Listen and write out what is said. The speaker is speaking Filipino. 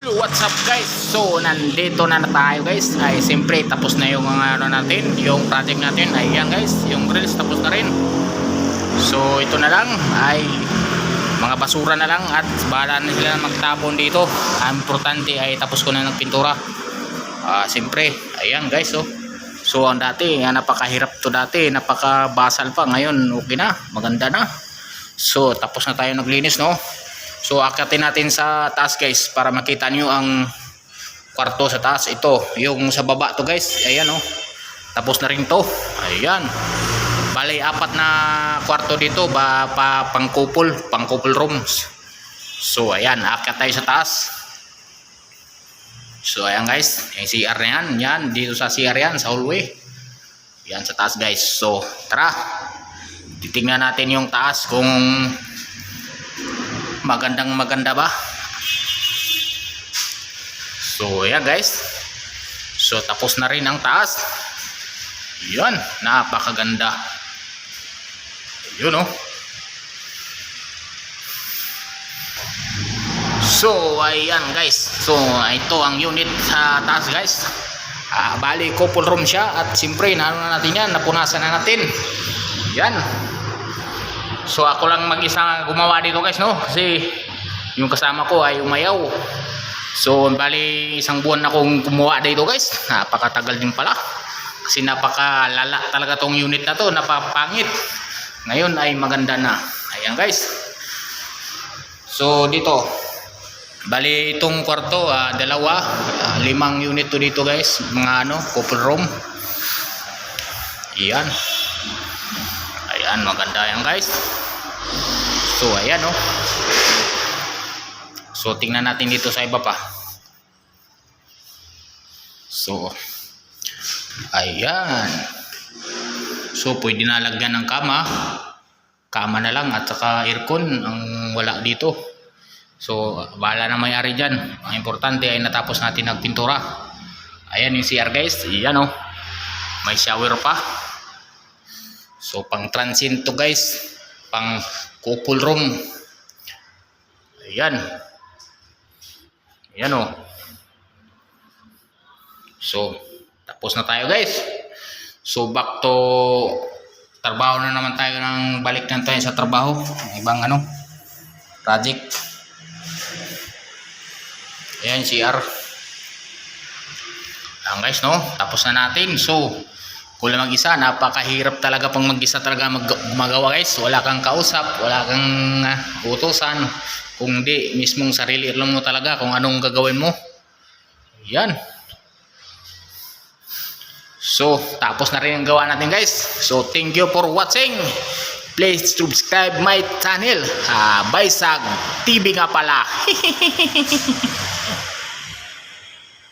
What's up guys? So, nandito na, na tayo guys. Ay, siyempre, tapos na yung mga ano natin, yung project natin. Ayan guys, yung grills tapos na rin. So, ito na lang ay mga basura na lang at bahala na sila magtapon dito. Ang importante ay tapos ko na ng pintura. Ah, siyempre, ayan guys, oh. So, ang dati, yan, napakahirap to dati, napakabasal pa. Ngayon, okay na, maganda na. So, tapos na tayo naglinis, no? So, akyatin natin sa taas, guys, para makita nyo ang kwarto sa taas. Ito, yung sa baba to, guys. Ayan, oh. Tapos na rin to. Ayan. Bali, apat na kwarto dito, ba, pa, pang couple, pang couple rooms. So, ayan, akyat tayo sa taas. So, ayan, guys. Yung CR na yan. Yan, dito sa CR yan, sa hallway. Yan, sa taas, guys. So, tara. Titingnan natin yung taas kung magandang maganda ba? So yeah guys. So tapos na rin ang taas. Yun napakaganda. Yun oh. So ayan guys. So ito ang unit sa taas guys. Ah, bali couple room siya at siyempre naano na natin yan napunasan na natin. Yan So ako lang mag-isa gumawa dito guys no kasi yung kasama ko ay umayaw. So bali isang buwan akong gumawa dito guys. Napakatagal din pala. Kasi napakalala talaga tong unit na to, napapangit. Ngayon ay maganda na. Ayan guys. So dito bali itong kwarto ah, dalawa, ah, limang unit to dito guys, mga ano, couple room. Iyan. Ayan, maganda yan guys. So, ayan oh. So, tingnan natin dito sa iba pa. So, ayan. So, pwede na lagyan ng kama. Kama na lang at saka aircon ang wala dito. So, bahala na may-ari dyan. Ang importante ay natapos natin ang pintura. Ayan yung CR guys. Ayan oh. May shower pa. So pang transient to guys, pang couple room. Ayan. Ayan oh. So tapos na tayo guys. So back to trabaho na naman tayo ng balik na tayo sa trabaho. Ang Ibang ano project. Ayan CR. Ayan guys no, tapos na natin. So kung mag-isa, napakahirap talaga pang mag-isa talaga mag gumagawa guys. Wala kang kausap, wala kang uh, utosan. Kung di, mismong sarili lang mo talaga kung anong gagawin mo. Yan. So, tapos na rin ang gawa natin guys. So, thank you for watching. Please subscribe my channel. Ah, Baysag TV nga pala.